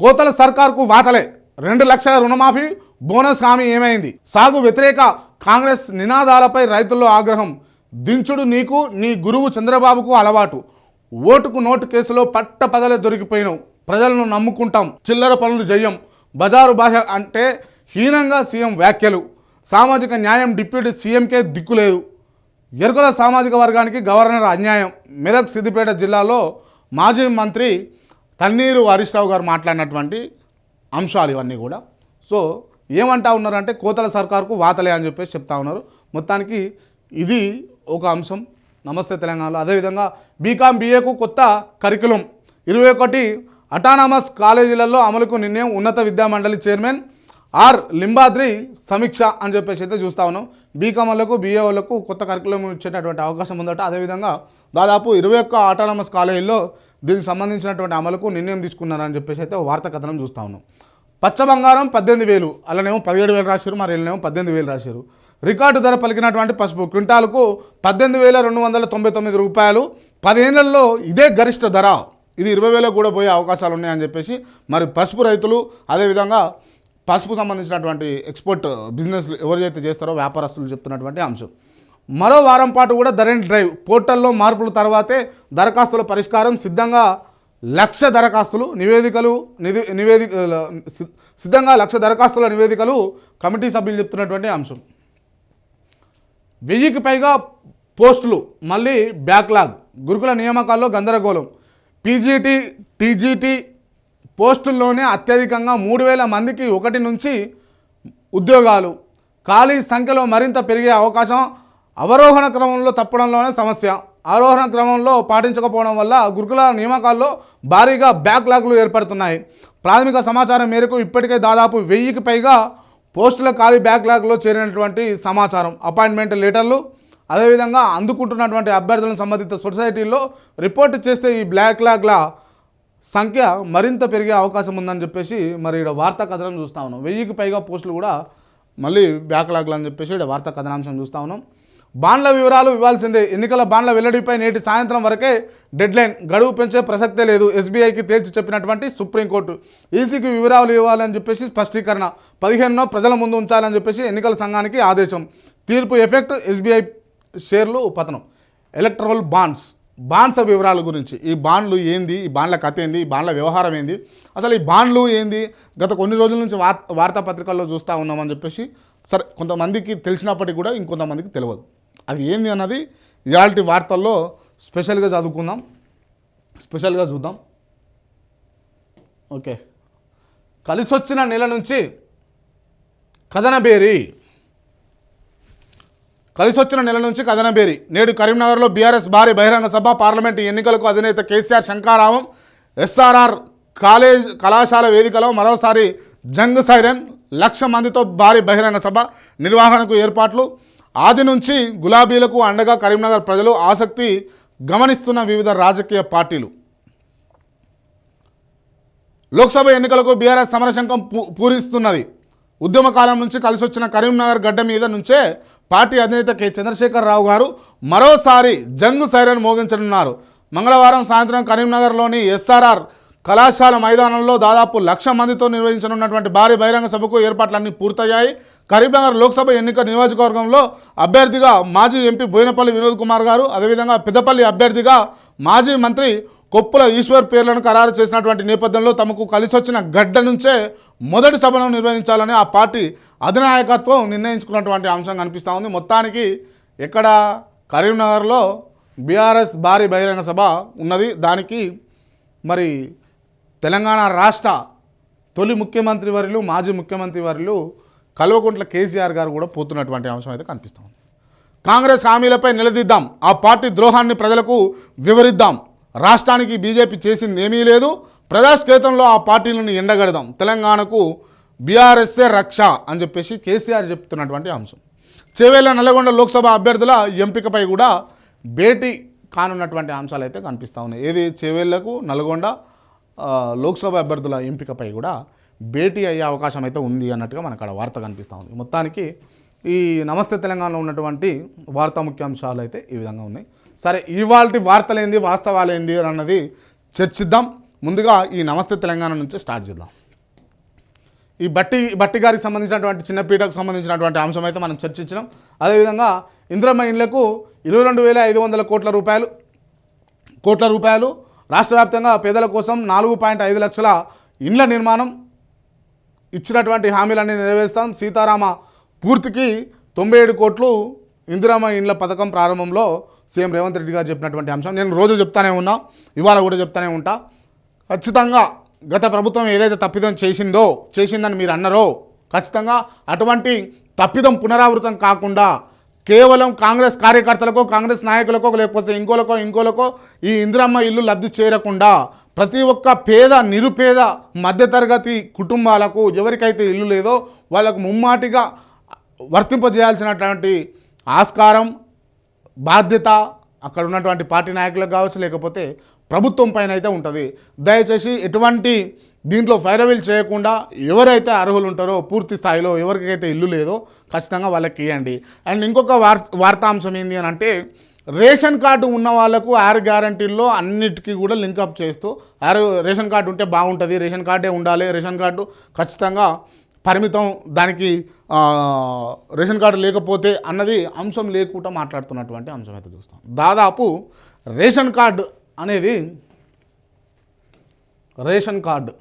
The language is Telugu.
కోతల సర్కార్కు వాతలే. రెండు లక్షల రుణమాఫీ బోనస్ హామీ ఏమైంది? సాగు వ్యతిరేక కాంగ్రెస్ నినాదాలపై రైతుల్లో ఆగ్రహం. దించుడు నీకు నీ గురువు చంద్రబాబుకు అలవాటు. ఓటుకు నోటు కేసులో పట్ట పగలే దొరికిపోయినావు. ప్రజలను నమ్ముకుంటాం. చిల్లర పనులు చెయ్యం బజారు భాష అంటే హీనంగా సీఎం వ్యాఖ్యలు. సామాజిక న్యాయం డిప్యూటీ సీఎంకే దిక్కులేదు ఎరుకల సామాజిక వర్గానికి గవర్నర్ అన్యాయం. మెదక్ సిద్దిపేట జిల్లాలో మాజీ మంత్రి తన్నీరు హరీష్రావు గారు మాట్లాడినటువంటి అంశాలు ఇవన్నీ కూడా. సో ఏమంటా ఉన్నారంటే కోతల సర్కార్కు వాతలే అని చెప్పేసి చెప్తా ఉన్నారు. మొత్తానికి ఇది ఒక అంశం. నమస్తే తెలంగాణలో. అదేవిధంగా బీకామ్ బీఏకు కొత్త కరికులం. ఇరవై ఒకటి అటానమస్ కాలేజీలలో అమలుకు నిర్ణయం ఉన్నత విద్యామండలి చైర్మన్ ఆర్ లింబాద్రి సమీక్ష అని చెప్పేసి అయితే చూస్తా ఉన్నాం. బీకామ్ వాళ్ళకు బీఏ వాళ్ళకు కొత్త కరికులం ఇచ్చేటటువంటి అవకాశం ఉందట. అదేవిధంగా దాదాపు ఇరవై ఒక్క అటానమస్ కాలేజీల్లో దీనికి సంబంధించినటువంటి అమలుకు నిర్ణయం తీసుకున్నారని చెప్పేసి అయితే వార్త కథనం చూస్తా ఉన్నాం. పచ్చ బంగారం పద్దెనిమిది వేలు అలానేమో పదిహేడు వేలు రాశారు మరి వీళ్ళనేమో పద్దెనిమిది వేలు రాశారు. రికార్డు ధర పలికినటువంటి పసుపు క్వింటాలకు పద్దెనిమిది వేల రెండు వందల తొంభై తొమ్మిది రూపాయలు. పదిహేనులలో ఇదే గరిష్ట ధర. ఇది ఇరవై వేలకు కూడా పోయే అవకాశాలు ఉన్నాయని చెప్పేసి మరి పసుపు రైతులు అదేవిధంగా పసుపు సంబంధించినటువంటి ఎక్స్పోర్ట్ బిజినెస్ ఎవరైతే చేస్తారో వ్యాపారస్తులు చెప్తున్నటువంటి అంశం. మరో వారం పాటు కూడా ధరణి డ్రైవ్. పోర్టల్లో మార్పుల తర్వాతే దరఖాస్తుల పరిష్కారం సిద్ధంగా లక్ష దరఖాస్తులు నివేదికలు నిధి నివేదిక సిద్ధంగా లక్ష దరఖాస్తుల నివేదికలు కమిటీ సభ్యులు చెప్తున్నటువంటి అంశం. వెయ్యికి పైగా పోస్టులు మళ్ళీ బ్యాక్లాగ్. గురుకుల నియామకాల్లో గందరగోళం. పీజీటీ టీజీటీ పోస్టుల్లోనే అత్యధికంగా మూడు వేల మందికి ఒకటి నుంచి ఉద్యోగాలు. ఖాళీ సంఖ్యలో మరింత పెరిగే అవకాశం అవరోహణ క్రమంలో తప్పడంలోనే సమస్య. ఆరోహణ క్రమంలో పాటించకపోవడం వల్ల గురుకుల నియామకాల్లో భారీగా బ్యాక్లాగ్లు ఏర్పడుతున్నాయి. ప్రాథమిక సమాచారం మేరకు ఇప్పటికే దాదాపు వెయ్యికి పైగా పోస్టుల ఖాళీ బ్యాక్లాగ్లో చేరినటువంటి సమాచారం. అపాయింట్మెంట్ లెటర్లు అదేవిధంగా అందుకుంటున్నటువంటి అభ్యర్థులను సంబంధిత సొసైటీల్లో రిపోర్ట్ చేస్తే ఈ బ్లాక్లాగ్ల సంఖ్య మరింత పెరిగే అవకాశం ఉందని చెప్పేసి మరి ఇక్కడ వార్తా కథనం చూస్తూ ఉన్నాం. వెయ్యికి పైగా పోస్టులు కూడా మళ్ళీ బ్యాక్లాగ్లు అని చెప్పేసి ఇక్కడ వార్తా కథనాంశం చూస్తా ఉన్నాం. బాండ్ల వివరాలు ఇవ్వాల్సిందే. ఎన్నికల బాండ్ల వెల్లడిపై నేటి సాయంత్రం వరకే డెడ్లైన్. గడువు పెంచే ప్రసక్తే లేదు. ఎస్బీఐకి తేల్చి చెప్పినటువంటి సుప్రీంకోర్టు. ఈసీకి వివరాలు ఇవ్వాలని చెప్పేసి స్పష్టీకరణ. పదిహేనునో ప్రజల ముందు ఉంచాలని చెప్పేసి ఎన్నికల సంఘానికి ఆదేశం. తీర్పు ఎఫెక్ట్ ఎస్బీఐ షేర్లు పతనం. Electoral bonds. బాండ్స్ వివరాల గురించి. ఈ బాండ్లు ఏంది? ఈ బాండ్ల కథ ఏంది? ఈ బాండ్ల వ్యవహారం ఏంది? అసలు ఈ బాండ్లు ఏంది? గత కొన్ని రోజుల నుంచి వార్ వార్తాపత్రికల్లో చూస్తూ ఉన్నామని చెప్పేసి సరే కొంతమందికి తెలిసినప్పటికీ కూడా ఇంకొంతమందికి తెలియదు. అది ఏంది అన్నది రియాలిటీ వార్తల్లో స్పెషల్గా చదువుకుందాం. స్పెషల్గా చూద్దాం. ఓకే. కలిసొచ్చిన నెల నుంచి కథనబేరి. కలిసొచ్చిన నెల నుంచి కథనబేరి. నేడు కరీంనగర్లో బీఆర్ఎస్ భారీ బహిరంగ సభ పార్లమెంటు ఎన్నికలకు అధినేత కేసీఆర్ శంకారావం ఎస్ఆర్ఆర్ కాలేజ్ కళాశాల వేదికలో మరోసారి జంగ్ సైరన్ లక్ష మందితో భారీ బహిరంగ సభ నిర్వహణకు ఏర్పాట్లు. ఆది నుంచి గులాబీలకు అండగా కరీంనగర్ ప్రజలు ఆసక్తి గమనిస్తున్న వివిధ రాజకీయ పార్టీలు. లోక్సభ ఎన్నికలకు బీఆర్ఎస్ సమరశంకం పూ పూరిస్తున్నది. ఉద్యమ కాలం నుంచి కలిసి వచ్చిన కరీంనగర్ గడ్డ మీద నుంచే పార్టీ అధినేత కె. చంద్రశేఖర్ రావు గారు మరోసారి జంగు సైరన్ మోగించనున్నారు. మంగళవారం సాయంత్రం కరీంనగర్లోని ఎస్ఆర్ఆర్ కళాశాల మైదానంలో దాదాపు లక్ష మందితో నిర్వహించనున్నటువంటి భారీ బహిరంగ సభకు ఏర్పాట్లన్నీ పూర్తయ్యాయి. కరీంనగర్ లోక్సభ ఎన్నిక నియోజకవర్గంలో అభ్యర్థిగా మాజీ ఎంపీ బోయినపల్లి వినోద్ కుమార్ గారు అదేవిధంగా పెద్దపల్లి అభ్యర్థిగా మాజీ మంత్రి కొప్పుల ఈశ్వర్ పేర్లను ఖరారు చేసినటువంటి నేపథ్యంలో తమకు కలిసొచ్చిన గడ్డ నుంచే మొదటి సభను నిర్వహించాలని ఆ పార్టీ అధినాయకత్వం నిర్ణయించుకున్నటువంటి అంశం కనిపిస్తూ ఉంది. మొత్తానికి ఎక్కడ కరీంనగర్లో బీఆర్ఎస్ భారీ బహిరంగ సభ ఉన్నది. దానికి మరి తెలంగాణ రాష్ట్ర తొలి ముఖ్యమంత్రి వర్యులు మాజీ ముఖ్యమంత్రి వర్యులు కల్వకుంట్ల కేసీఆర్ గారు కూడా పోతున్నటువంటి అంశం అయితే కనిపిస్తుంది కాంగ్రెస్ హామీలపై నిలదీద్దాం. ఆ పార్టీ ద్రోహాన్ని ప్రజలకు వివరిద్దాం. రాష్ట్రానికి బీజేపీ చేసింది ఏమీ లేదు. ప్రజాస్కేతంలో ఆ పార్టీలను ఎండగడదాం. తెలంగాణకు బీఆర్ఎస్ఏ రక్ష అని చెప్పేసి కేసీఆర్ చెప్తున్నటువంటి అంశం. చేవేళ్ళ నల్గొండ లోక్సభ అభ్యర్థుల ఎంపికపై కూడా భేటీ కానున్నటువంటి అంశాలు అయితే కనిపిస్తూ ఉన్నాయి. ఏది? చేవేళ్ళకు నల్గొండ లోక్సభ అభ్యర్థుల ఎంపికపై కూడా భేటీ అయ్యే అవకాశం అయితే ఉంది అన్నట్టుగా మనకు అక్కడ వార్త కనిపిస్తూ ఉంది. మొత్తానికి ఈ నమస్తే తెలంగాణలో ఉన్నటువంటి వార్తా ముఖ్యాంశాలు అయితే ఈ విధంగా ఉన్నాయి. సరే ఇవాళ వార్తలేంది వాస్తవాలేంది అన్నది చర్చిద్దాం. ముందుగా ఈ నమస్తే తెలంగాణ నుంచి స్టార్ట్ చేద్దాం. ఈ బట్టి బట్టి గారికి సంబంధించినటువంటి చిన్నపీటకు సంబంధించినటువంటి అంశం అయితే మనం చర్చించినాం. అదేవిధంగా ఇంద్రమ్మ ఇండ్లకు ఇరవై రెండు వేల ఐదు వందల కోట్ల రూపాయలు కోట్ల రూపాయలు రాష్ట్ర వ్యాప్తంగా పేదల కోసం నాలుగు పాయింట్ ఐదు లక్షల ఇండ్ల నిర్మాణం ఇచ్చినటువంటి హామీలన్నీ నెరవేర్స్తాం. సీతారామ పూర్తికి తొంభై ఏడు కోట్లు ఇందిరామ ఇండ్ల పథకం ప్రారంభంలో సీఎం రేవంత్ రెడ్డి గారు చెప్పినటువంటి అంశం. నేను రోజు చెప్తానే ఉన్నా ఇవాళ కూడా చెప్తానే ఉంటా. ఖచ్చితంగా గత ప్రభుత్వం ఏదైతే తప్పిదం చేసిందో చేసిందని మీరు అన్నారో ఖచ్చితంగా అటువంటి తప్పిదం పునరావృతం కాకుండా కేవలం కాంగ్రెస్ కార్యకర్తలకో కాంగ్రెస్ నాయకులకో లేకపోతే ఇంకోలకో ఇంకోలకో ఈ ఇందిరమ్మ ఇల్లు లబ్ధి చేరకుండా ప్రతి ఒక్క పేద నిరుపేద మధ్యతరగతి కుటుంబాలకు ఎవరికైతే ఇల్లు లేదో వాళ్ళకు ముమ్మాటిగా వర్తింపజేయాల్సినటువంటి ఆస్కారం బాధ్యత అక్కడ ఉన్నటువంటి పార్టీ నాయకులకు కావచ్చు లేకపోతే ప్రభుత్వం పైన అయితే ఉంటుంది. దయచేసి ఎటువంటి దీంట్లో ఫైరవీల్ చేయకుండా ఎవరైతే అర్హులు ఉంటారో పూర్తి స్థాయిలో ఎవరికైతే ఇల్లు లేదో ఖచ్చితంగా వాళ్ళకి ఇవ్వండి అండ్ ఇంకొక వార్ వార్తాంశం ఏంటి అని అంటే రేషన్ కార్డు ఉన్న వాళ్ళకు ఆరు గ్యారంటీల్లో అన్నిటికీ కూడా లింకప్ చేస్తూ ఆరు రేషన్ కార్డు ఉంటే బాగుంటుంది రేషన్ కార్డే ఉండాలి రేషన్ కార్డు ఖచ్చితంగా పరిమితం దానికి రేషన్ కార్డు లేకపోతే అన్నది అంశం లేకుండా మాట్లాడుతున్నటువంటి అంశం అయితే చూస్తాం. దాదాపు రేషన్ కార్డు అనేది రేషన్ కార్డు.